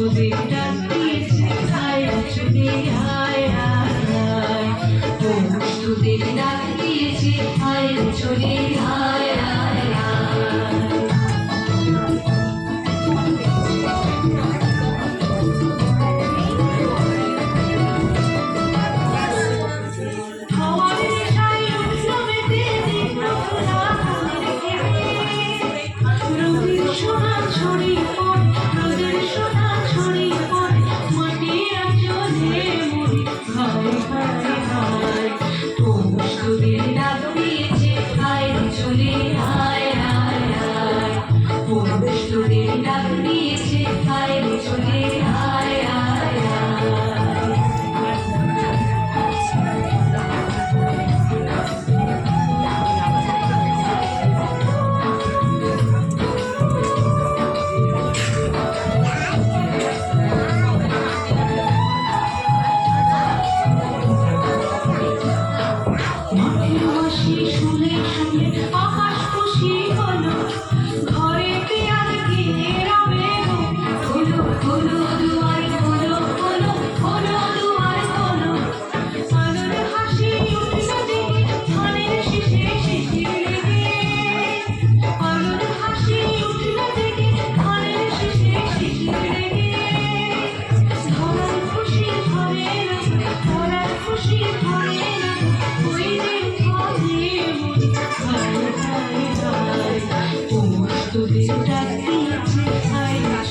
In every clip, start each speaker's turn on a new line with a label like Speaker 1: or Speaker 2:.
Speaker 1: ছবি ডাক দিয়েছে হায় ছবি হায় হায় ছবি ডাক দিয়েছে হায় ছবি হায়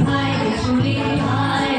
Speaker 1: ভাই চুরি ভাই